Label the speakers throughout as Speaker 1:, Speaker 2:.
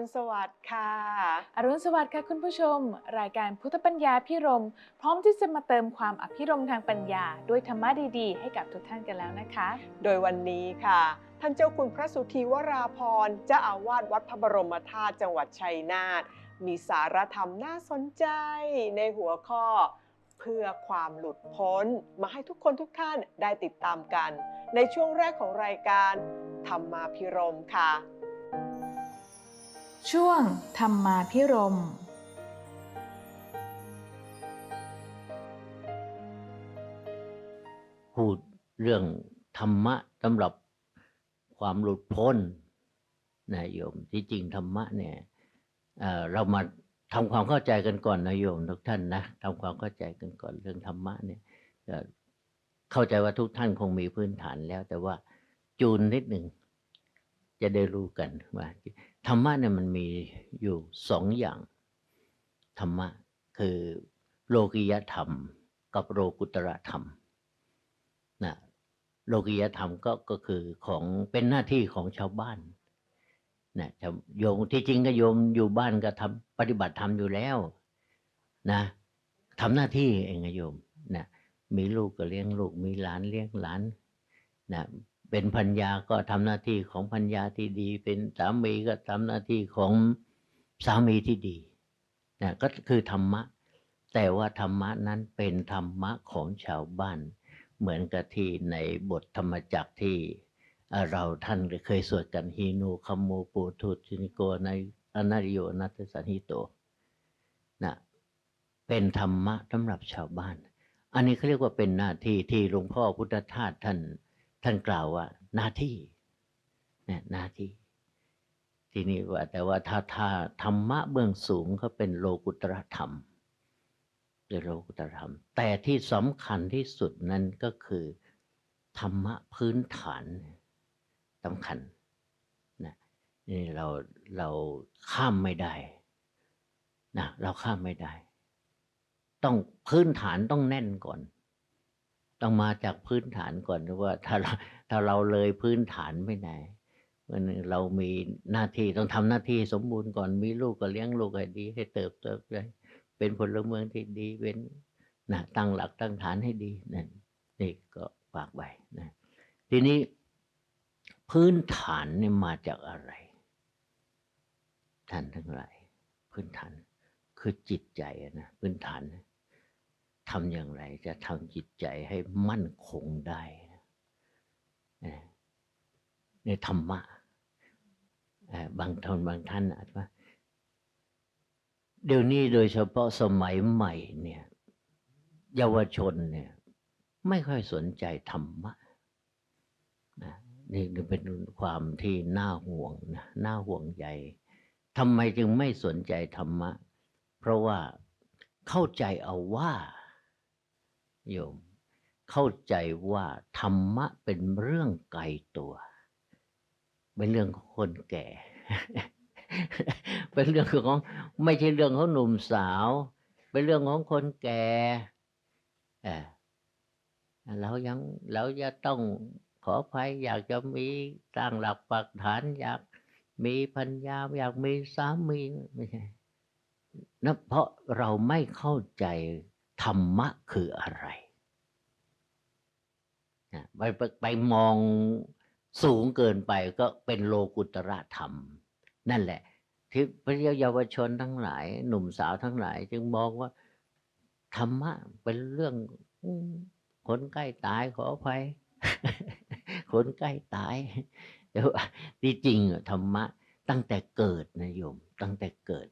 Speaker 1: รุณสวัสดิ์ค่ะ
Speaker 2: อรุณสวัสดิ์ค่ะคุณผู้ชม รายการพุทธปัญญาพิรม พร้อมที่จะมาเติมความอภิรมย์ทางปัญญา ด้วยธรรมะดีๆ ให้กับทุกท่านกันแล้วนะคะ
Speaker 1: โดยวันนี้ค่ะ ท่านเจ้าคุณพระสุธีวราพรเจ้าอาวาสวัดพระบรมธาตุจังหวัดชัยนาทมีสารธรรมน่าสนใจในหัวข้อ เพื่อความหลุดพ้น มาให้ทุกคนทุกท่านได้ติดตามกัน ในช่วงแรกของรายการธรรมาพิรมค่ะ
Speaker 2: ช่วงธรรมาพิรม
Speaker 3: พูดเรื่องธรรมะสำหรับความหลุดพ้นนะโยม ที่จริงธรรมะเนี่ยเเรามาทำความเข้าใจกันก่อนนะโยมทุกท่านนะทำความเข้าใจกันก่อนเรื่องธรรมะเนี่ยเอ่อเข้าใจว่าทุกท่านคงมีพื้นฐานแล้ว แต่ว่าจูนนิดหนึ่งจะได้รู้กันว่า ธรรมะเนี่ยมันมีอยู่สองอย่าง ธรรมะคือโลกิยธรรม กับโลกุตระธรรมนะโลกิยธรรมก็ก็คือของเป็นหน้าที่ของชาวบ้านนะโยมที่จริงก็โยมอยู่บ้านก็ทำปฏิบัติธรรมอยู่แล้วนะทำหน้าที่เองอะโยมนะมีลูกก็เลี้ยงลูก มีหลานเลี้ยงหลานนะ เป็นพัญญาก็ทำหน้าที่ของพัญญาที่ดี เป็นสามีก็ทำหน้าที่ของสามีที่ดีนะก็คือธรรมะ แต่ว่าธรรมะนั้นเป็นธรรมะของชาวบ้าน เหมือนกับที่ในบทธรรมจักรที่เราท่านเคยสวดกันฮีนูคัมโมปูทุชินิโกในอนาริโยนัตสันหิโตนะเป็นธรรมะสำหรับชาวบ้าน อันนี้เขาเรียกว่าเป็นหน้าที่ที่หลวงพ่อพุทธทาสท่าน ท่านกล่าวว่า หน้าที่นี่หน้าที่ ที่นี่ว่า แต่ว่าถ้าถ้าธรรมะเบื้องสูงเขาเป็นโลกุตรธรรมเป็นโลกุตรธรรม แต่ที่สำคัญที่สุดนั้นก็คือ ธรรมะพื้นฐานสำคัญนะนี่เราเราข้ามไม่ได้นะเราข้ามไม่ได้ ต้องพื้นฐานต้องแน่นก่อน ต้องมาจากพื้นฐานก่อนว่าถ้าเราถ้าเราเลยพื้นฐานไม่ได้วันหนเรามีหน้าที่ต้องทำหน้าที่สมบูรณ์ก่อนมีลูกก็เลี้ยงลูกให้ดี ให้เติบโตไปเป็นพลเมืองที่ดีเป็นนะตั้งหลักตั้งฐานให้ดีนั่นนี่ก็ฝากไว้นะทีนี้พื้นฐานเนี่ยมาจากอะไรท่านทั้งหลายพื้นฐานคือจิตใจนะพื้นฐาน ทำอย่างไรจะทำจิตใจให้มั่นคงได้ในธรรมะบางท่านบางท่านอาจว่า เดี๋ยวนี้โดยเฉพาะสมัยใหม่เนี่ย เยาวชนเนี่ย ไม่ค่อยสนใจธรรมะนี่เป็นความที่น่าห่วงนะน่าห่วงใยทำไมจึงไม่สนใจธรรมะ เพราะว่าเข้าใจเอาว่า โยม เข้าใจว่าธรรมะเป็นเรื่องไกลตัวเป็นเรื่องของคนแก่ เป็นเรื่องของไม่ใช่เรื่องของหนุ่มสาว เป็นเรื่องของคนแก่เออเรายังเราจะต้องขออภัยอยากจะมีตั้งหลักปักฐาน อยากมีพัญญาอยากมีสามีไม่ใช่นะเพราะเราไม่เข้าใจ ธรรมะคืออะไรไปไปไปมองสูงเกินไปก็เป็นโลกุตระธรรม นั่นแหละ ที่พระเยาวชนทั้งหลาย หนุ่มสาวทั้งหลาย จึงมองว่า ธรรมะเป็นเรื่องคนใกล้ตายขออภัยคนใกล้ตายแต่ว่าที่จริงธรรมะ ตั้งแต่เกิดนะโยม ตั้งแต่เกิด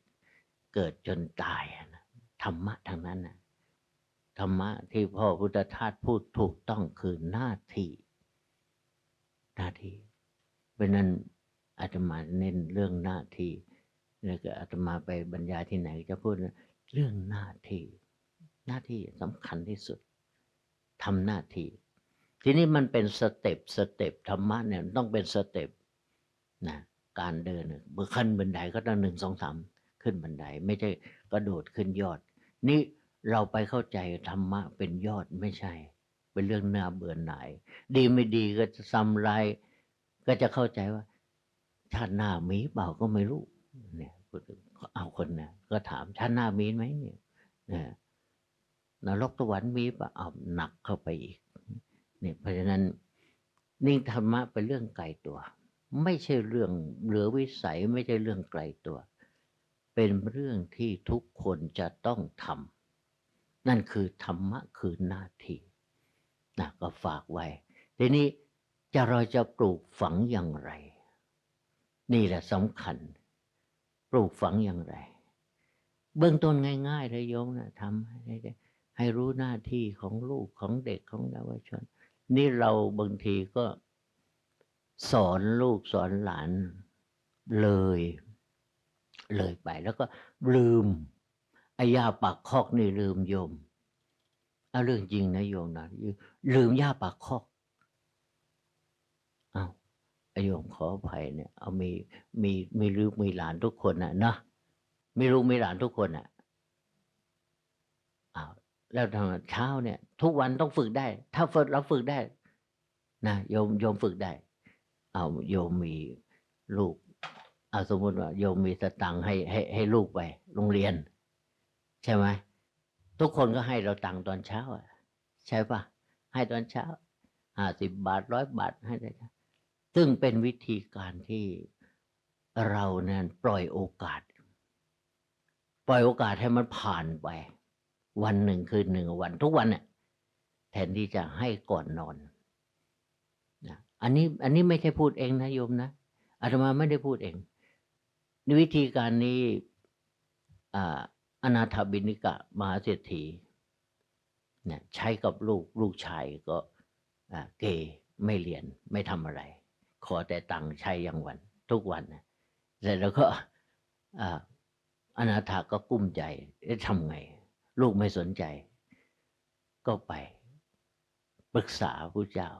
Speaker 3: เกิดจนตายนะธรรมะทางนั้นนะ ธรรมะที่พ่อพุทธทาสพูดถูกต้องคือหน้าที่หน้าที่เพราะนั้นอาตมาเน้นเรื่องหน้าที่เนี่ยก็อาตมาไปบรรยายที่ไหนจะพูดเรื่องหน้าที่ หน้าที่สำคัญที่สุดทำหน้าที่ ทีนี้มันเป็นสเต็ปสเต็ปธรรมะเนี่ยต้องเป็นสเต็ปนะการเดินเมื่อขึ้นบันไดก็ต้องหนึ่งสองสามขึ้นบันได ไม่ใช่กระโดดขึ้นยอด นี่ เราไปเข้าใจธรรมะเป็นยอดไม่ใช่ เป็นเรื่องน่าเบื่อหน่าย ดีไม่ดีก็จะซ้ำลายก็จะเข้าใจว่า ชาติหน้ามีเปล่าก็ไม่รู้ เนี่ยเอาคนนะก็ถามชาติหน้ามีไหมเนี่ยนรกสวรรค์มีเปล่าเอาหนักเข้าไปอีก เนี่ย เพราะฉะนั้นนิ่งธรรมะเป็นเรื่องไกลตัว ไม่ใช่เรื่องเหลือวิสัยไม่ใช่เรื่องไกลตัว เป็นเรื่องที่ทุกคนจะต้องทำ นั่นคือธรรมะคือหน้าที่นะก็ฝากไว้ ทีนี้จะเราจะปลูกฝังอย่างไร นี่แหละสำคัญ ปลูกฝังอย่างไร เบื้องต้นง่ายๆเลยโยมนะทำให้ให้รู้หน้าที่ของลูกของเด็กของเยาวชน นี่เราบางทีก็สอนลูกสอนหลานเลย เลยไปแล้วก็ลืม ไอ้ยาปากคอกนี่ลืมโยมเอาเรื่องจริงนะโยมนะลืมยาปากคอกเอาไอโยมขออภัยเนี่ยเอามีมีมีลูกมีหลานทุกคนน่ะนะมีลูกมีหลานทุกคนน่ะอ้าวแล้วทำไมเช้าเนี่ย ทุกวันต้องฝึกได้ ถ้าฝึกเราฝึกได้ นะโยมโยมฝึกได้ เอาโยมมีลูกเอาสมมติว่าโยมมีสตังค์ให้ให้ให้ลูกไป โรงเรียน ใช่ไหมทุกคนก็ให้เราตังค์ตอนเช้าอะ ใช่ปะให้ตอนเช้าห้าสิบบาทร้อยบาทให้ได้ซึ่งเป็นวิธีการที่เราเนี่ยปล่อยโอกาส ปล่อยโอกาสให้มันผ่านไป วันหนึ่งคืนหนึ่งวัน ทุกวันเนี่ยแทนที่จะให้ก่อนนอนนะอันนี้อันนี้ไม่ใช่พูดเองนะโยมนะอาตมาไม่ได้พูดเองในวิธีการนี้อ่า อนาถบินิกะมหาเศรษฐีเนี่ยใช้กับลูกลูกชายก็เกไม่เรียนไม่ทำอะไร ขอแต่ตังค์ใช้อย่างวัน ทุกวันเสร็จแล้วก็อนาถาก็กุ้มใจเอ๊ะทำไง ลูกไม่สนใจ ก็ไปปรึกษาพระเจ้า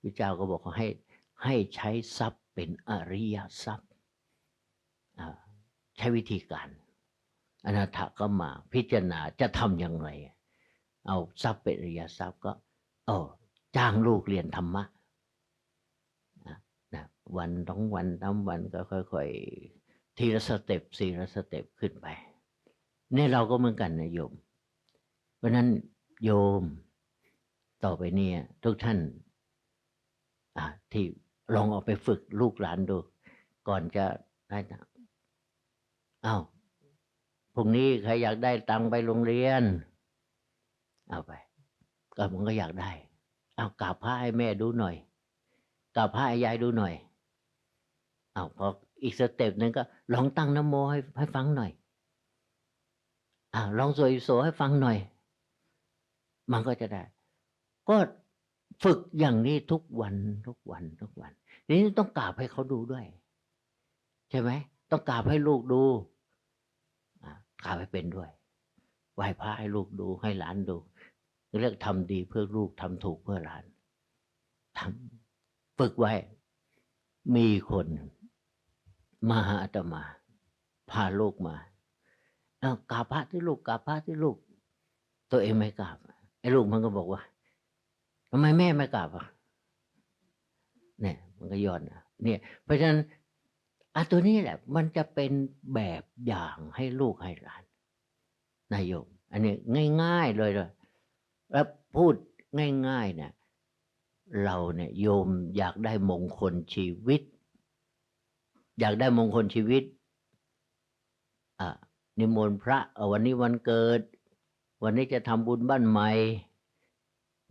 Speaker 3: พระเจ้าก็บอกให้ให้ใช้ทรัพย์เป็นอริยทรัพย์ใช้วิธีการ อนาถก็มาพิจารณาจะทำอย่างไรเอาทรัพย์เป็นอริยทรัพย์ก็เออจ้างลูกเรียนธรรมะนะนะวันต้องวันทำวันก็ค่อยๆ ทีละสเต็ปสี่ละสเต็ปขึ้นไปนี่เราก็เหมือนกันนะโยม เพราะนั้นโยมต่อไปเนี่ยทุกท่านอ่าที่ลองเอาไปฝึกลูกหลานดู ก่อนจะได้นะอ้าว รุ่งนี้ใครอยากได้ตังไปโรงเรียน เอาไป ก็ผมก็อยากได้ เอากราบพระให้แม่ดูหน่อยกราบพระให้ยายดูหน่อย เอาพออีกสเต็ปหนึ่งก็ลองตั้งน้ำโมให้ให้ฟังหน่อยอ่าลองสวดอิโสให้ฟังหน่อย มันก็จะได้ ก็ฝึกอย่างนี้ทุกวันทุกวันทุกวัน นี้ต้องกราบให้เขาดูด้วย ใช่ไหม ต้องกราบให้ลูกดู อ่ากราบให้เป็นด้วยไหว้พระให้ลูกดูให้หลานดูเรียกทำดีเพื่อลูกทำถูกเพื่อหลานทำฝึกไว้ มีคนมาหาอาตมา พาลูกมาเอากราบพระที่ลูกกราบพระที่ลูก ตัวเองไม่กราบไอ้ลูกมันก็บอกว่าทำไมแม่ไม่กราบอะเนี่ย มันก็ย้อนอะเนี่ย เพราะฉะนั้น อะตัวนี้แหละ มันจะเป็นแบบอย่างให้ลูกให้หลานนายโยมอันนี้ง่าย ๆเลยเลยแล้วพูดง่าย ๆ เนี่ย เราเนี่ยโยมอยากได้มงคลชีวิต อยากได้มงคลชีวิตอ่านิมนต์พระวันนี้วันเกิด วันนี้จะทำบุญบ้านใหม่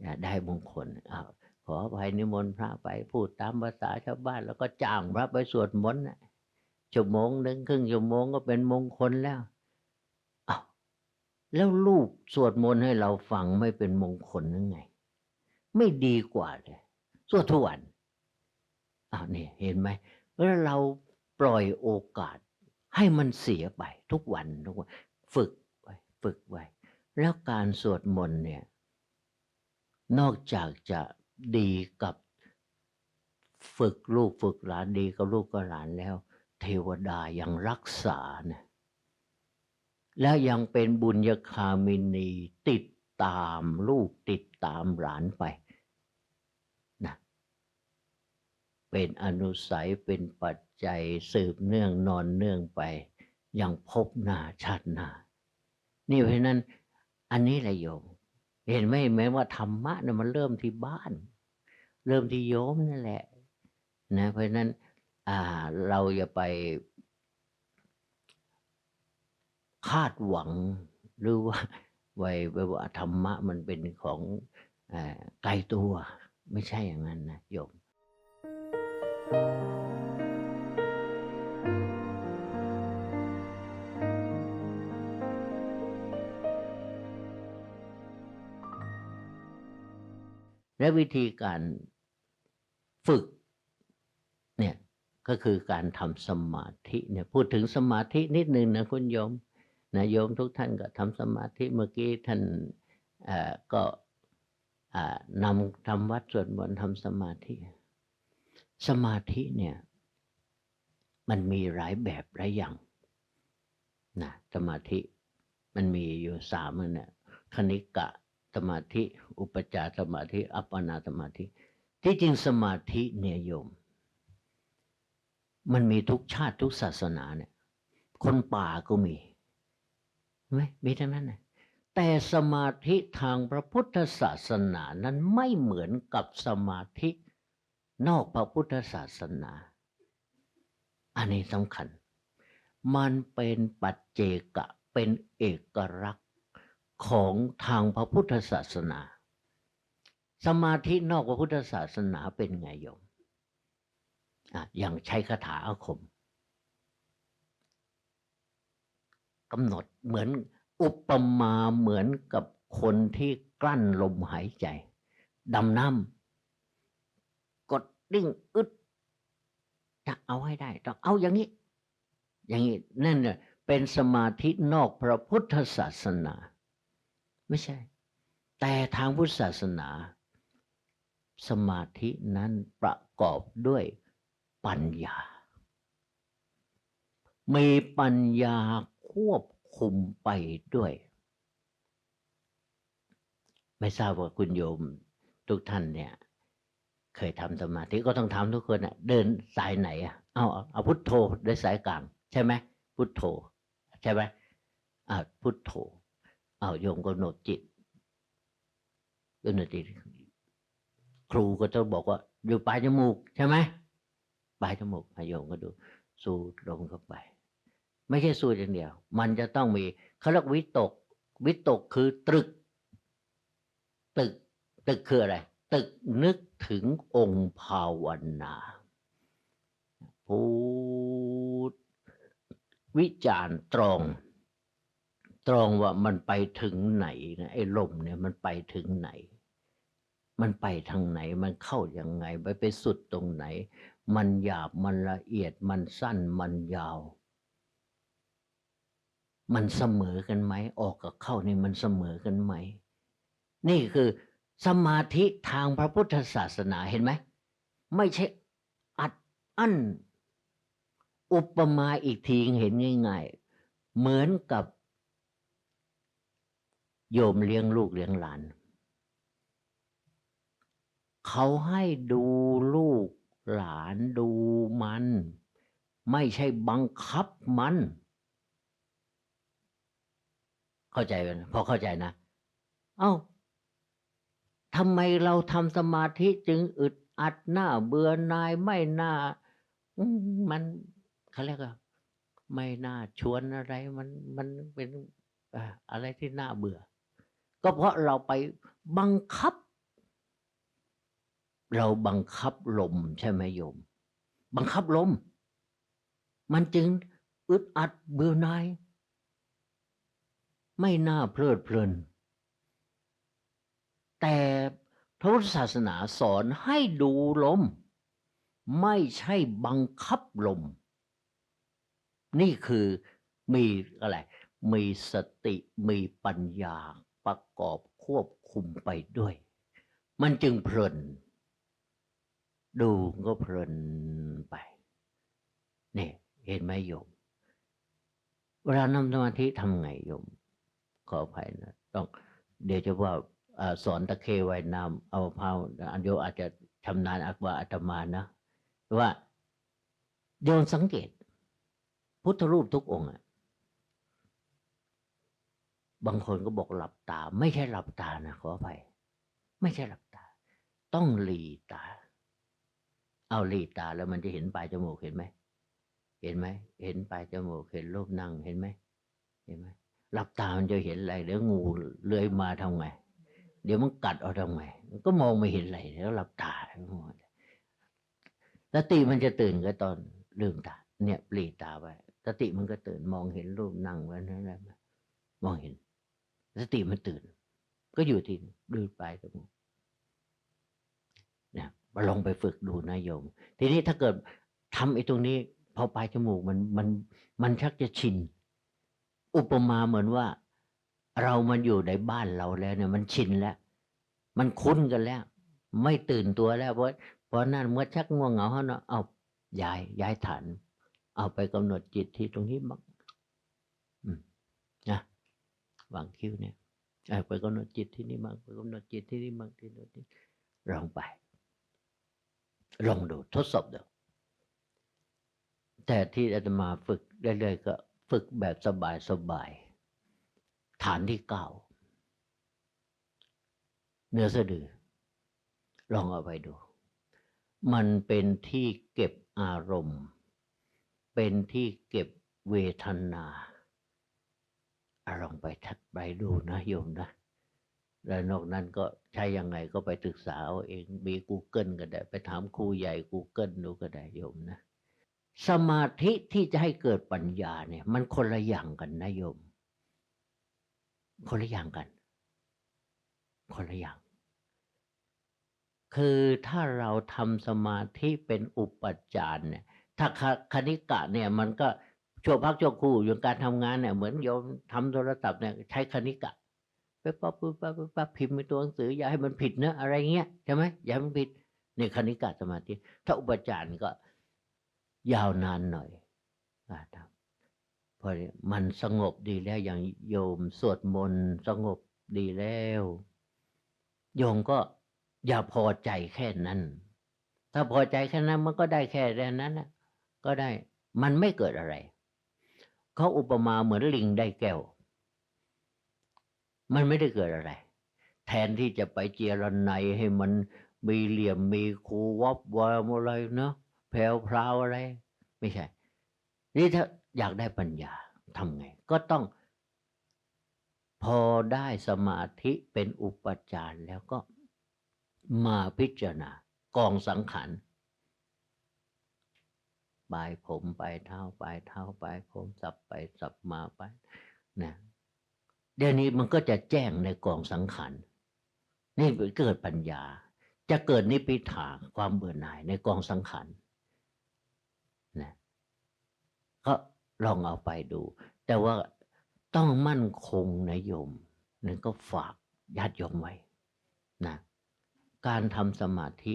Speaker 3: อยากได้มงคลอ้าขออภัยนิมนต์พระไปพูดตามภาษาชาวบ้าน แล้วก็จ้างพระไปสวดมนต์นะ ชั่วโมงหนึ่งครึ่งชั่วโมงก็เป็นมงคลแล้วแล้วลูกสวดมนต์ให้เราฟังไม่เป็นมงคลยังไง ไม่ดีกว่าเลยสวดทุกวันอ้าวนี่เห็นไหมแล้วเราปล่อยโอกาสให้มันเสียไปทุกวันทุกวันฝึกไว้ฝึกไว้ แล้วการสวดมนต์เนี่ย นอกจากจะดีกับฝึกลูกฝึกหลานดีกับลูกกับหลานแล้ว เทวดายังรักษาเนี่ยแล้วยังเป็นบุญญาคามินีติดตามลูกติดตามหลานไปนะเป็นอนุสัยเป็นปัจจัยสืบเนื่องนอนเนื่องไป ยังพบหน้าชาติหน้า นี่เพราะนั้น อันนี้แหละโยม เห็นไหมเห็นไหมว่าธรรมะเนี่ยมันเริ่มที่บ้าน เริ่มที่โยมนั่นแหละ นะเพราะนั้น เราอย่าไปคาดหวังหรือว่าไว้ไว้ว่าธรรมะมันเป็นของอาไกลตัว ไม่ใช่อย่างนั้นนะโยม และวิธีการฝึก ก็คือการทำสมาธิเนี่ยพูดถึงสมาธินิดนึงนะคุณโยมนะโยมทุกท่านก็ทำสมาธิเมื่อกี้ท่านก็นำทำวัดสวดมนต์ทำสมาธิ สมาธิเนี่ยมันมีหลายแบบหลายอย่างนะสมาธิมันมีอยู่สามอันเนี่ยคณิกะสมาธิ อุปจารสมาธิ อัปปนาสมาธิ ที่จริงสมาธิเนี่ยโยม มันมีทุกชาติทุกศาสนาเนี่ย คนป่าก็มีไหมมีทั้งนั้นนะแต่สมาธิทางพระพุทธศาสนานั้นไม่เหมือนกับสมาธินอกพระพุทธศาสนา อันนี้สำคัญ มันเป็นปัจเจกะเป็นเอกลักษณ์ของทางพระพุทธศาสนา สมาธินอกพระพุทธศาสนาเป็นไงโยม อย่างใช้คาถาอาคมกำหนดเหมือนอุปมาเหมือนกับคนที่กลั้นลมหายใจ ดำน้ำกดดิ้งอึดจะเอาให้ได้ ต้องเอาอย่างนี้ อย่างนี้นั่นเนี่ยเป็นสมาธินอกพระพุทธศาสนา ไม่ใช่ แต่ทางพุทธศาสนา สมาธินั้นประกอบด้วย ปัญญา มีปัญญาควบคุมไปด้วย ไม่ทราบว่าคุณโยมทุกท่านเนี่ย เคยทำสมาธิก็ต้องทำทุกคนอะเดินสายไหนอะเอาเอาเอาพุทโธด้วยสายกลาง ใช่ไหมพุทโธ ใช่ไหมอ่าพุทโธเอาโยมกำหนดจิตกำหนดจิตครูก็จะบอกว่าอยู่ปลายจมูกใช่ไหม ปลายจมูกอะโยมก็ดู สูดลมเข้าไป ไม่ใช่สูดอย่างเดียว มันจะต้องมีเขาเรียกวิตก วิตกคือตรึก ตึก ตึกคืออะไร ตึกนึกถึงองค์ภาวนาพูดวิจารณ์ตรอง ตรองว่ามันไปถึงไหนนะไอ้ลมเนี่ยมันไปถึงไหน มันไปทางไหนมันเข้ายังไง ไปไปสุดตรงไหน มันหยาบมันละเอียดมันสั้นมันยาว มันเสมอกันไหม ออกกับเข้านี่มันเสมอกันไหม นี่คือสมาธิทางพระพุทธศาสนาเห็นไหม ไม่ใช่อัดอั้น อุปมาอีกทีเห็นง่ายๆ เหมือนกับ โยมเลี้ยงลูกเลี้ยงหลาน เขาให้ดูลูก หลานดูมัน ไม่ใช่บังคับมัน เข้าใจไหมพอเข้าใจนะ เอ้าทำไมเราทำสมาธิจึงอึดอัดหน้าเบื่อนายไม่น่ามันเขาเรียกว่าไม่น่าชวนอะไรมันมันเป็นอะไรที่น่าเบื่อ ก็เพราะเราไปบังคับ เราบังคับลมใช่ไหมโยม บังคับลม มันจึงอึดอัดเบื่อนายไม่น่าเพลิดเพลิน แต่พระพุทธศาสนาสอนให้ดูลม ไม่ใช่บังคับลม นี่คือมีอะไร มีสติมีปัญญาประกอบควบคุมไปด้วย มันจึงเพลิน ดูก็เพลินไปนี่เห็นไหมโยม เวลานำสมาธิทำไงโยม ขออภัยนะ ต้อง เดี๋ยวจะว่าอสอนตะเคไว้น้ำเอาพาวอันโยอาจจะชำนาญอักวาอาตมานะว่าโยมสังเกต พุทธรูปทุกองค์อะบางคนก็บอกหลับตา ไม่ใช่หลับตานะขออภัย ไม่ใช่หลับตา ต้องหลีตา เอาหลีตาแล้วมันจะเห็นปลายจมูกเห็นไหม เห็นไหม เห็นปลายจมูกเห็นรูปนั่งเห็นไหม เห็นไหมหลับตามันจะเห็นอะไรเดี๋ยวงูเลื้อยมาทำไง เดี๋ยวมันกัดเอาทำไงมันก็มองไม่เห็นอะไรแล้วหลับตาสติมันจะตื่นก็ตอนลืมตา เนี่ยปลีตาไปสติมันก็ตื่นมองเห็นรูปนั่งไว้นั่นแหละมองเห็น สติมันตื่น ก็อยู่ที่ดูปลายจมูก มาลองไปฝึกดูนะโยม ทีนี้ถ้าเกิดทำไอ้ตรงนี้ พอปลายจมูกมันมันมันชักจะชิน อุปมาเหมือนว่า เรามันอยู่ในบ้านเราแล้วเนี่ย มันชินแล้ว มันคุ้นกันแล้ว ไม่ตื่นตัวแล้ว เพราะเพราะนั่นเมื่อชักง่วงเหงาเขาเนาะเอาย้ายย้ายฐาน เอาไปกำหนดจิตที่ตรงนี้บ้างนะวางคิ้วเนี่ยไปกำหนดจิตที่นี่บ้างไปกำหนดจิตที่นี่บ้างที่โน่นที่ลองไป ลองดูทดสอบดูแต่ที่อาตมาฝึกเรื่อยๆก็ฝึกแบบสบายๆฐานที่เก้าเนื้อสะดือ ลองเอาไปดู มันเป็นที่เก็บอารมณ์ เป็นที่เก็บเวทนาอลองไปทัดไปดูนะโยมนะ แล้วนอกนั้นก็ใช้ยังไงก็ไปศึกษาเอาเองมี Google ก็ได้ ไปถามครูใหญ่ Google ดูก็ได้โยมนะ สมาธิที่จะให้เกิดปัญญาเนี่ย มันคนละอย่างกันนะโยม คนละอย่างกัน คนละอย่าง คือถ้าเราทำสมาธิเป็นอุปจารเนี่ย ถ้าคณิกะเนี่ย มันก็ชั่วพักชั่วคู่อยู่การทำงานเนี่ย เหมือนโยมทำโทรศัพท์เนี่ยใช้คณิกะ ปปั๊บปั๊บปั๊บปั๊บปั๊บพิมพ์ในตัวหนังสือ อย่าให้มันผิดนะอะไรเงี้ยใช่ไหมอย่าให้มันผิดในคณิกะสมาธิถ้าอุปจารก็ยาวนานหน่อยนะครับเพราะมันสงบดีแล้วอย่างโยมสวดมนต์สงบดีแล้ว โยมก็อย่าพอใจแค่นั้น ถ้าพอใจแค่นั้นมันก็ได้แค่นั้นนะก็ได้มันไม่เกิดอะไร เขาอุปมาเหมือนลิงได้แก้ว มันไม่ได้เกิดอะไร แทนที่จะไปเจรไนให้มันมีเหลี่ยมมีคูวับวามอะไรเนาะแผวพราวอะไร ไม่ใช่ นี่ถ้าอยากได้ปัญญาทำไง ก็ต้อง พอได้สมาธิเป็นอุปจารแล้วก็มาพิจารณากองสังขารปลายผมปลายเท้าปลายเท้าปลายผมสับไปสับมาไปนะ เดี๋ยวนี้มันก็จะแจ้งในกองสังขารนี่เกิดปัญญา จะเกิดนิพพิทาความเบื่อหน่ายในกองสังขารนะก็ลองเอาไปดู แต่ว่าต้องมั่นคงนะโยมนั่นก็ฝากญาติโยมไว้นะการทำสมาธิ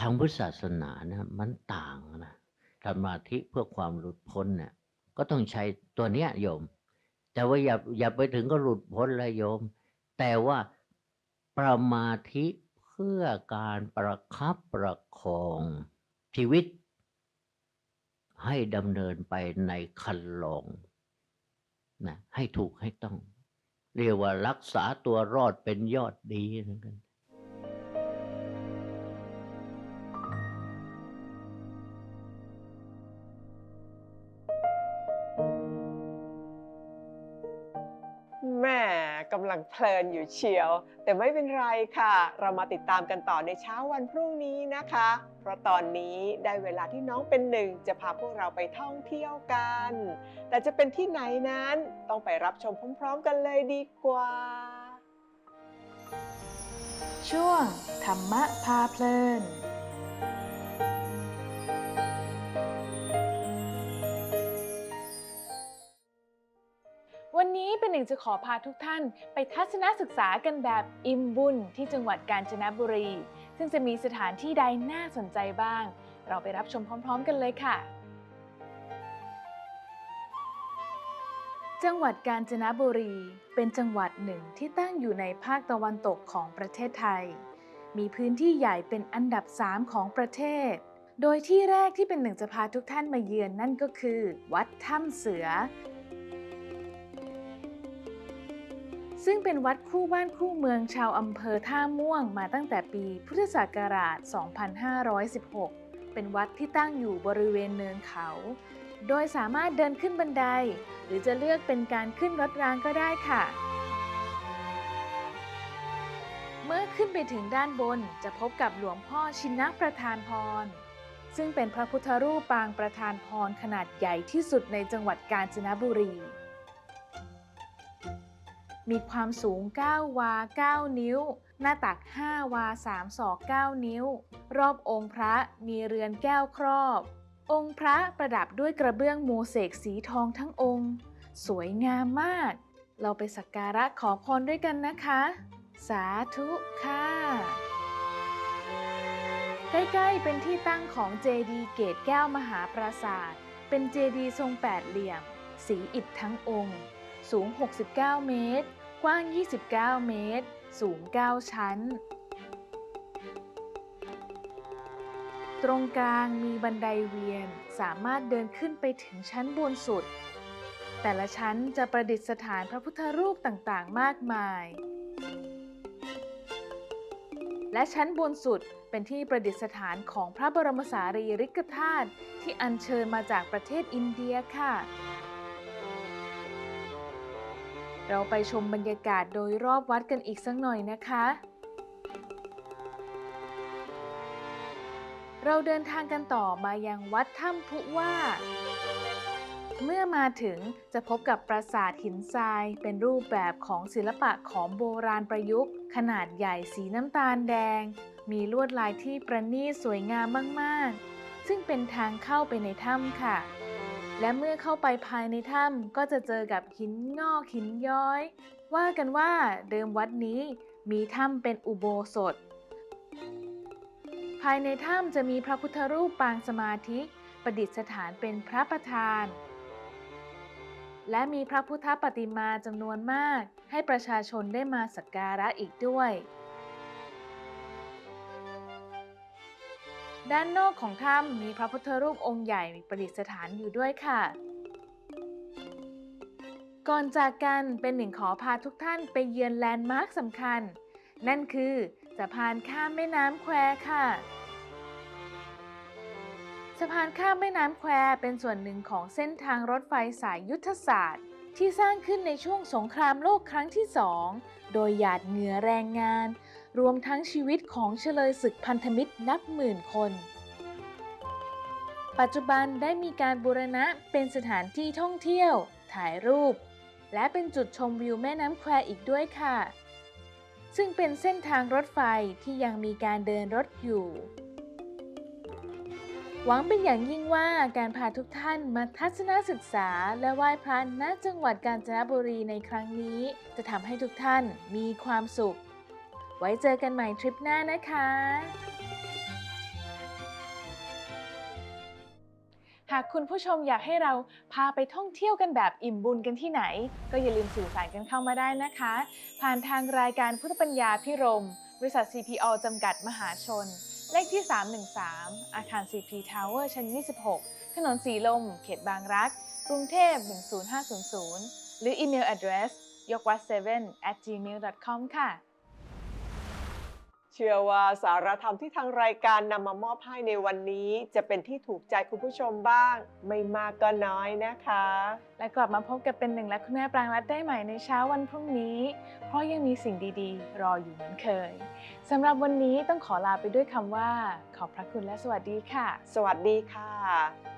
Speaker 3: ทางพุทธศาสนานะมันต่างนะสมาธิเพื่อความหลุดพ้นเนี่ยก็ต้องใช้ตัวเนี้ยโยม แต่ว่าอย่าอย่าไปถึงก็หลุดพ้นละโยม แต่ว่าประมาธิเพื่อการประคับประคองชีวิต ให้ดำเนินไปในคันลองนะให้ถูกให้ต้อง เรียกว่ารักษาตัวรอดเป็นยอดดีเหมือนกัน
Speaker 1: แม่กำลังเพลินอยู่เชียว แต่ไม่เป็นไรค่ะ เรามาติดตามกันต่อในเช้าวันพรุ่งนี้นะคะ เพราะตอนนี้ได้เวลาที่น้องเป็นหนึ่งจะพาพวกเราไปท่องเที่ยวกัน แต่จะเป็นที่ไหนนั้นต้องไปรับชมพร้อม ๆ กันเลยดีกว่า
Speaker 2: ช่วงธรรมะพาเพลิน วันนี้เป็นหนึ่งจะขอพาทุกท่านไปทัศนศึกษากันแบบอิ่มบุญที่จังหวัดกาญจนบุรี ซึ่งจะมีสถานที่ใดน่าสนใจบ้าง เราไปรับชมพร้อม ๆ กันเลยค่ะ จังหวัดกาญจนบุรี เป็นจังหวัดหนึ่งที่ตั้งอยู่ในภาคตะวันตกของประเทศไทย มีพื้นที่ใหญ่เป็นอันดับ 3 ของประเทศ โดยที่แรกที่เป็นหนึ่งจะพาทุกท่านมาเยือนนั่นก็คือ วัดถ้ำเสือ ซึ่งเป็นวัดคู่บ้านคู่เมืองชาวอำเภอท่าม่วงมาตั้งแต่ปีพุทธศักราช 2516 เป็นวัดที่ตั้งอยู่บริเวณเนินเขา โดยสามารถเดินขึ้นบันได หรือจะเลือกเป็นการขึ้นรถรางก็ได้ค่ะ เมื่อขึ้นไปถึงด้านบนจะพบกับหลวงพ่อชินประธานพร ซึ่งเป็นพระพุทธรูปปางประธานพรขนาดใหญ่ที่สุดในจังหวัดกาญจนบุรี มีความสูง 9 วา 9 นิ้ว หน้าตัก 5 วา 3 ศอก 9 นิ้ว รอบองค์พระมีเรือนแก้วครอบ องค์พระประดับด้วยกระเบื้องโมเสกสีทองทั้งองค์ สวยงามมาก เราไปสักการะขอพรด้วยกันนะคะ สาธุค่ะ ใกล้ๆเป็นที่ตั้งของเจดีเกตแก้วมหาปราสาท เป็นเจดีทรงแปดเหลี่ยม สีอิฐทั้งองค์ สูง 69 เมตร กว้าง 29 เมตร สูง 9 ชั้น ตรงกลางมีบันไดเวียนสามารถเดินขึ้นไปถึงชั้นบนสุด แต่ละชั้นจะประดิษฐานพระพุทธรูปต่างๆ มากมาย และชั้นบนสุดเป็นที่ประดิษฐานของพระบรมสารีริกธาตุที่อัญเชิญมาจากประเทศอินเดียค่ะ เราไปชมบรรยากาศโดยรอบวัดกันอีกสักหน่อยนะคะ เราเดินทางกันต่อมายังวัดถ้ำพุว่า เมื่อมาถึงจะพบกับปราสาทหินทราย เป็นรูปแบบของศิลปะของโบราณประยุกต์ ขนาดใหญ่สีน้ำตาลแดง มีลวดลายที่ประณีตสวยงามมาก ๆ ซึ่งเป็นทางเข้าไปในถ้ำค่ะ และเมื่อเข้าไปภายในถ้ำก็จะเจอกับหินงอกหินย้อย ว่ากันว่าเดิมวัดนี้มีถ้ำเป็นอุโบสถ ภายในถ้ำจะมีพระพุทธรูปปางสมาธิประดิษฐานเป็นพระประธาน และมีพระพุทธปฏิมาจำนวนมาก ให้ประชาชนได้มาสักการะอีกด้วย ด้านนอกของถ้ำมีพระพุทธรูปองค์ใหญ่ประดิษฐานอยู่ด้วยค่ะ ก่อนจากกันเป็นหนึ่งขอพาทุกท่านไปเยือนแลนด์มาร์คสำคัญ นั่นคือสะพานข้ามแม่น้ำแควค่ะสะพานข้ามแม่น้ำแควเป็นส่วนหนึ่งของเส้นทางรถไฟสายยุทธศาสตร์ ที่สร้างขึ้นในช่วงสงครามโลกครั้งที่สองโดยหยาดเหงื่อแรงงาน รวมทั้งชีวิตของเฉลยศึกพันธมิตรนับหมื่นคน ปัจจุบันได้มีการบูรณะเป็นสถานที่ท่องเที่ยว ถ่ายรูป และเป็นจุดชมวิวแม่น้ำแควอีกด้วยค่ะ ซึ่งเป็นเส้นทางรถไฟที่ยังมีการเดินรถอยู่หวังเป็นอย่างยิ่งว่าการพาทุกท่านมาทัศนศึกษาและไหว้พระณจังหวัดกาญจนบุรีในครั้งนี้ จะทำให้ทุกท่านมีความสุข ไว้เจอกันใหม่ทริปหน้านะคะ หากคุณผู้ชมอยากให้เราพาไปท่องเที่ยวกันแบบอิ่มบุญกันที่ไหน ก็อย่าลืมสื่อสารกันเข้ามาได้นะคะ ผ่านทางรายการพุทธปัญญาพิรม บริษัท CPO จำกัดมหาชน เลขที่ 313 อาคาร CP Tower ชั้น 26 ถนนสีลม เขตบางรัก กรุงเทพ 10500 หรืออีเมล address ยกวัด7 at gmail.com ค่ะ
Speaker 1: ชื่อว่าสารธรรมที่ทางรายการนำมามอบให้ในวันนี้ จะเป็นที่ถูกใจคุณผู้ชมบ้าง ไม่มากก็น้อยนะคะ
Speaker 2: และกลับมาพบกับเป็นหนึ่งและคุณแม่ปรางรัตได้ใหม่ในเช้าวันพรุ่งนี้ เพราะยังมีสิ่งดีๆ รออยู่เหมือนเคยสำหรับวันนี้ต้องขอลาไปด้วยคำว่า ขอบพระคุณและสวัสดีค่ะ
Speaker 1: สวัสดีค่ะ